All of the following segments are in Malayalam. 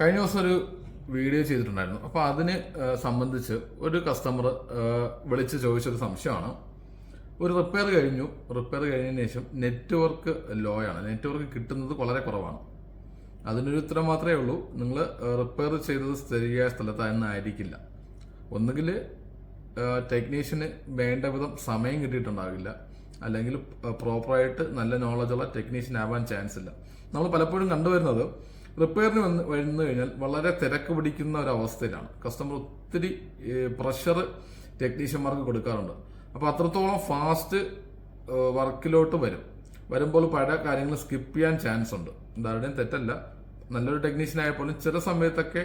കഴിഞ്ഞ ദിവസം ഒരു വീഡിയോ ചെയ്തിട്ടുണ്ടായിരുന്നു. അപ്പോൾ അതിന് സംബന്ധിച്ച് ഒരു കസ്റ്റമർ വിളിച്ച് ചോദിച്ചൊരു സംശയമാണ്. ഒരു റിപ്പയർ കഴിഞ്ഞു. റിപ്പയർ കഴിഞ്ഞതിന് ശേഷം നെറ്റ്വർക്ക് ലോ ആണ്. നെറ്റ്വർക്ക് കിട്ടുന്നത് വളരെ കുറവാണ്. അതിനൊരു ഉത്തരം മാത്രമേ ഉള്ളൂ. നിങ്ങൾ റിപ്പയർ ചെയ്തത് ശരിയായ സ്ഥലത്തായിരുന്നായിരിക്കില്ല. ഒന്നുകിൽ ടെക്നീഷ്യന് വേണ്ട വിധം സമയം കിട്ടിയിട്ടുണ്ടാവില്ല. അല്ലെങ്കിൽ പ്രോപ്പറായിട്ട് നല്ല നോളജുള്ള ടെക്നീഷ്യൻ ആവാൻ ചാൻസ് ഇല്ല. നമ്മൾ പലപ്പോഴും കണ്ടുവരുന്നത് റിപ്പയറിന് വന്ന് വന്നു കഴിഞ്ഞാൽ വളരെ തിരക്ക് പിടിക്കുന്ന ഒരു അവസ്ഥയിലാണ് കസ്റ്റമർ ഒത്തിരി പ്രഷർ ടെക്നീഷ്യന്മാർക്ക് കൊടുക്കാറുണ്ട്. അപ്പോൾ അത്രത്തോളം ഫാസ്റ്റ് വർക്കിലോട്ട് വരും. വരുമ്പോൾ പല കാര്യങ്ങൾ സ്കിപ്പ് ചെയ്യാൻ ചാൻസ് ഉണ്ട്. എന്താരുടെയും തെറ്റല്ല. നല്ലൊരു ടെക്നീഷ്യൻ ആയപ്പോഴും ചില സമയത്തൊക്കെ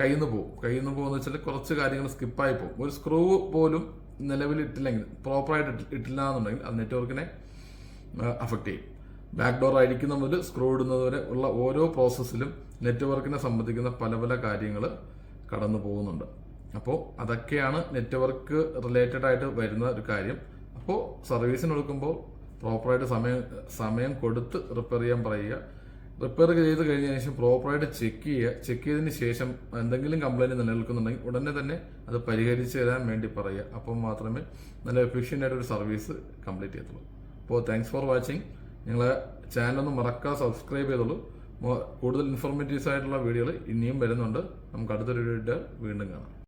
കയ്യിൽ നിന്ന് പോകും. കയ്യിൽ നിന്ന് പോകുന്ന വെച്ചാൽ കുറച്ച് കാര്യങ്ങൾ സ്കിപ്പായി പോകും. ഒരു സ്ക്രൂ പോലും നിലവിൽ ഇട്ടില്ലെങ്കിൽ പ്രോപ്പറായിട്ട് ഇട്ടില്ല എന്നുണ്ടെങ്കിൽ അത് നെറ്റ്വർക്കിനെ അഫക്റ്റ് ചെയ്യും. ബാക്ക് ഡോർ മുതൽ സ്ക്രൂ ഇടുന്നത് വരെ ഉള്ള ഓരോ പ്രോസസ്സിലും നെറ്റ്വർക്കിനെ സംബന്ധിക്കുന്ന പല പല കാര്യങ്ങൾ കടന്നു പോകുന്നുണ്ട്. അപ്പോൾ അതൊക്കെയാണ് നെറ്റ്വർക്ക് റിലേറ്റഡ് ആയിട്ട് വരുന്ന ഒരു കാര്യം. അപ്പോൾ സർവീസിന് കൊടുക്കുമ്പോൾ പ്രോപ്പറായിട്ട് സമയം സമയം കൊടുത്ത് റിപ്പയർ ചെയ്യാൻ പറയുക. റിപ്പയർ ചെയ്ത് കഴിഞ്ഞതിന് ശേഷം പ്രോപ്പറായിട്ട് ചെക്ക് ചെയ്യുക. ചെക്ക് ചെയ്തതിന് ശേഷം എന്തെങ്കിലും കംപ്ലൈന്റ് നിലനിൽക്കുന്നുണ്ടെങ്കിൽ ഉടനെ തന്നെ അത് പരിഹരിച്ച് തരാൻ വേണ്ടി പറയുക. അപ്പം മാത്രമേ നല്ല എഫിഷ്യന്റ് ആയിട്ട് ഒരു സർവീസ് കംപ്ലീറ്റ് ചെയ്യത്തുള്ളൂ. അപ്പോൾ താങ്ക്സ് ഫോർ വാച്ചിങ് നിങ്ങൾ ചാനലൊന്ന് മറക്കാതെ സബ്സ്ക്രൈബ് ചെയ്തോളൂ. കൂടുതൽ ഇൻഫോർമേറ്റീവ്സ് ആയിട്ടുള്ള വീഡിയോകൾ ഇനിയും വരുന്നുണ്ട്. നമുക്ക് അടുത്തൊരു വീഡിയോ വീണ്ടും കാണാം.